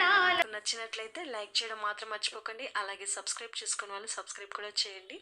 నచ్చినట్లయితే లైక్ చేయడం మాత్రం మర్చిపోకండి. అలాగే సబ్స్క్రైబ్ చేసుకున్న వాళ్ళు సబ్స్క్రైబ్ కూడా చేయండి.